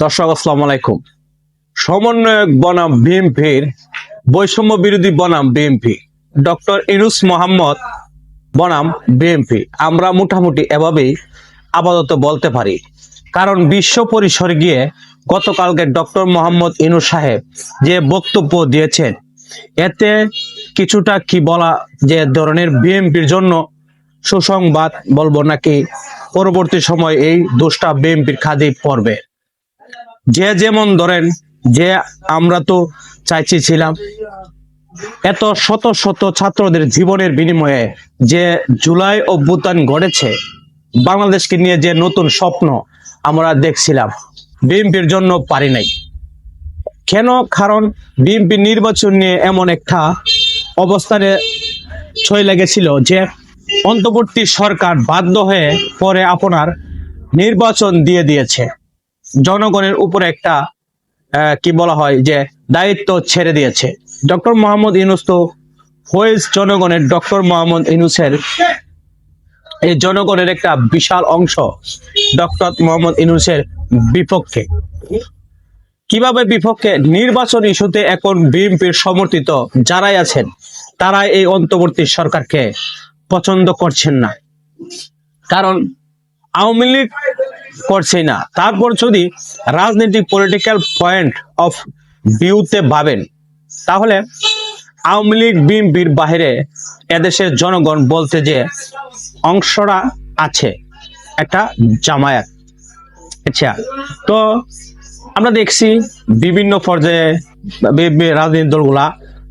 দর্শক, আসসালামু আলাইকুম। সমন্বয়ক বনাম বিএনপির বৈষম্য বিরোধী বনাম বিএনপি, ডক্টর ইনুস মোহাম্মদ বনাম বিএনপি। আমরা মোটামুটি এভাবেই আপাতত বলতে পারি। কারণ বিশ্ব পরিসরে গিয়ে গতকালকে ডক্টর মোহাম্মদ ইনুস সাহেব যে বক্তব্য দিয়েছেন, এতে কিছুটা কি বলা যে ধরনের বিএনপির জন্য সুসংবাদ বলব নাকি পরবর্তী সময় এই দোষটা বিএনপির খাদি পড়বে। যে যেমন ধরেন যে আমরা তো চাইছি ছিলাম, এত শত শত ছাত্রদের জীবনের বিনিময়ে যে জুলাই অভ্যুত্থান গড়েছে বাংলাদেশকে নিয়ে যে নতুন স্বপ্ন আমরা দেখছিলাম, বিএনপির জন্য পারি নাই। কেন? কারণ বিএনপি নির্বাচন নিয়ে এমন একটা অবস্থানে ছয় লেগেছিল যে অন্তর্বর্তী সরকার বাধ্য হয়ে পরে আপনার নির্বাচন দিয়ে দিয়েছে। জনগণের উপরে একটা কি বলা হয়, যে দায়িত্ব ছেড়ে দিয়েছে। ডক্টর মোহাম্মদ ইউনুস তো হয়েজ জনগণের ডক্টর মোহাম্মদ ইউনুসের এই জনগণের একটা বিশাল অংশ ডক্টর মোহাম্মদ ইউনুসের বিপক্ষে। কীভাবে বিপক্ষে? নির্বাচন ইস্যুতে এখন বিএনপির সমর্থিত যারাই আছেন, তারাই এই অন্তর্বর্তী সরকারকে পছন্দ করছেন না। কারণ আওয়ামী লীগ করছে না। তারপর যদি রাজনৈতিক পলিটিক্যাল পয়েন্ট অফ ভিউতে ভাবেন, তাহলে আওয়ামী লীগ, বিএনপির বাহিরে এদেশের জনগণ বলতে যে অংশরা আছে, একটা জামায়াত। আচ্ছা তো আমরা দেখছি বিভিন্ন পর্যায়ে রাজনৈতিক দলগুলা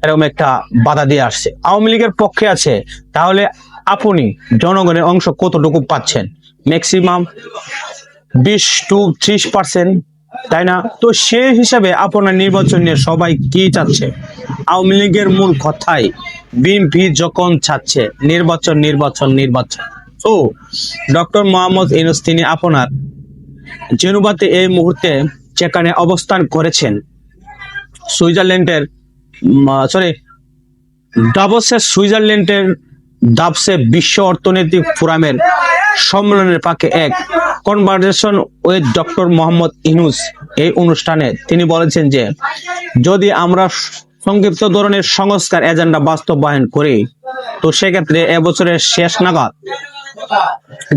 এরকম একটা বাধা দিয়ে আসছে। আওয়ামী লীগের পক্ষে আছে, তাহলে আপনি জনগণের অংশ কতটুকু পাচ্ছেন? ম্যাক্সিমাম বিশ টু ত্রিশ পার্সেন্ট, তাই না? তো সেই হিসাবে আপনার নির্বাচন নিয়ে সবাই কি চাচ্ছে? আওয়ামী লীগের মূল কথাই, বিএনপি যখন চাচ্ছে, নির্বাচন নির্বাচন নির্বাচন। তো ডক্টর মোহাম্মদ ইউনুস, তিনি আপনার জেনুবাতে এই মুহূর্তে যেখানে অবস্থান করেছেন, সুইজারল্যান্ডের সরি ডাবসের সুইজারল্যান্ডের ডাবসে বিশ্ব অর্থনৈতিক ফোরামের সম্মেলনের পাকে এক conversation with doctor Mohammad Yunus এই অনুষ্ঠানে তিনি বলেছেন যে, যদি আমরা সংক্ষিপ্ত ধরনের সংস্কার এজেন্ডা বাস্তবায়ন করি, তো সেক্ষেত্রে এবছরের শেষ নাগাদ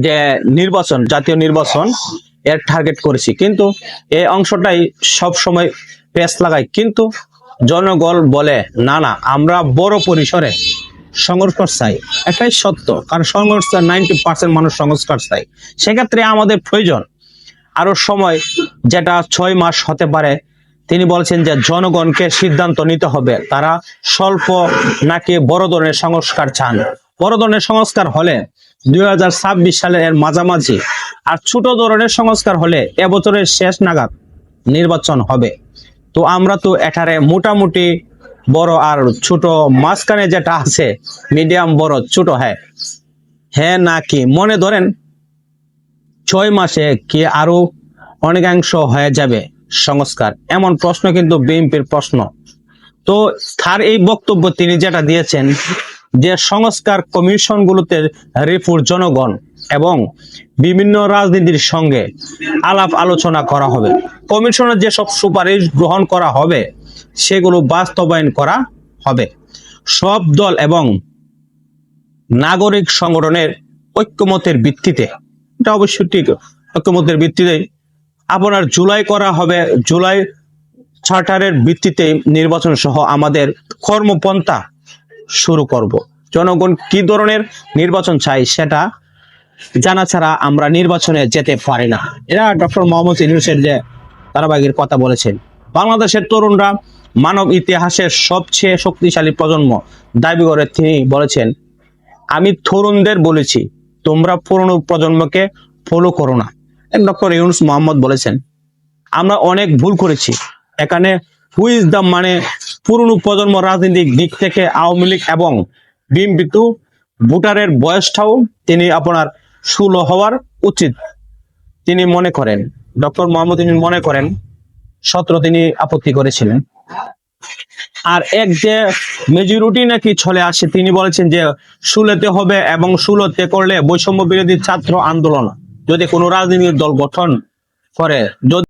যে নির্বাচন, জাতীয় নির্বাচন, এর টার্গেট করেছি। কিন্তু এই অংশটাই সব সময় পেস লাগায়। কিন্তু জনগণ বলে, না না, আমরা বড় পরিসরে সংস্কার চাই এটাই সত্য, কারণ সংস্কার নাইনটি পার্সেন্ট মানুষ সংস্কার চাই সেক্ষেত্রে আমাদের প্রয়োজন আরও সময়, যেটা ছয় মাস হতে পারে। তিনি বলছেন যে জনগণকে সিদ্ধান্ত নিতে হবে, তারা স্বল্প নাকি বড় ধরনের সংস্কার চান। বড় ধরনের সংস্কার হলে দুই হাজার ছাব্বিশ সালের এর মাঝামাঝি, আর ছোট ধরনের সংস্কার হলে এবছরের শেষ নাগাদ নির্বাচন হবে। তো আমরা তো এখানে মোটামুটি বড় আর ছোট, মাঝখানে যেটা আছে মিডিয়াম বড়, ছোট হ্যাঁ। হ্যাঁ নাকি মনে ধরেন, ছয় মাসে কি আরও অনেকাংশ হয়ে যাবে? সংস্কার। এমন প্রশ্ন কিন্তু বিএনপির প্রশ্ন। তো তার এই বক্তব্য তিনি যেটা দিয়েছেন, যে সংস্কার কমিশনগুলোতে রিপুর জনগণ এবং বিভিন্ন রাজনীতির সঙ্গে আলাপ আলোচনা করা হবে। কমিশনের যেসব সুপারিশ গ্রহণ করা হবে, সেগুলো বাস্তবায়ন করা হবে। সব দল এবং নাগরিক সংগঠনের ঐক্যমতের ভিত্তিতে, এটা অবশ্যই ঠিক, ঐক্যমতের ভিত্তিতে আপনার জুলাই করা হবে। জুলাই চার্টারের ভিত্তিতে নির্বাচন সহ আমাদের কর্মপন্থা শুরু করব। জনগণ কি ধরনের নির্বাচন চাই সেটা জানা ছাড়া আমরা নির্বাচনে যেতে পারি না। এরা ডক্টর মোহাম্মদ ইউনুসের যে ধারাবাহিকের কথা বলেছেন। বাংলাদেশের তরুণরা মানব ইতিহাসের সবচেয়ে শক্তিশালী প্রজন্ম দাবি করে তিনি বলেছেন, আমি তরুণদের বলেছি, তোমরা পুরনো প্রজন্মকে ফলো করো না। ডক্টর ইউনুস মোহাম্মদ বলেছেন, আমরা অনেক ভুল করেছি। এখানে হুইজ দ্য মানে পুরনো প্রজন্ম রাজনৈতিক দিক থেকে আওয়ামী লীগ এবং বিএনপি তো ভোটারের বয়সটাও তিনি আপনার ষোলো হওয়ার উচিত। তিনি মনে করেন, ডক্টর মোহাম্মদ মনে করেন, সত্র তিনি আপত্তি করেছিলেন। আর এক যে মেজরিটি নাকি চলে আসে, তিনি বলেছেন যে সুলেতে হবে এবং সুলতে করলে বৈষম্য বিরোধী ছাত্র আন্দোলন, যদি কোনো রাজনৈতিক দল গঠন করে, যদি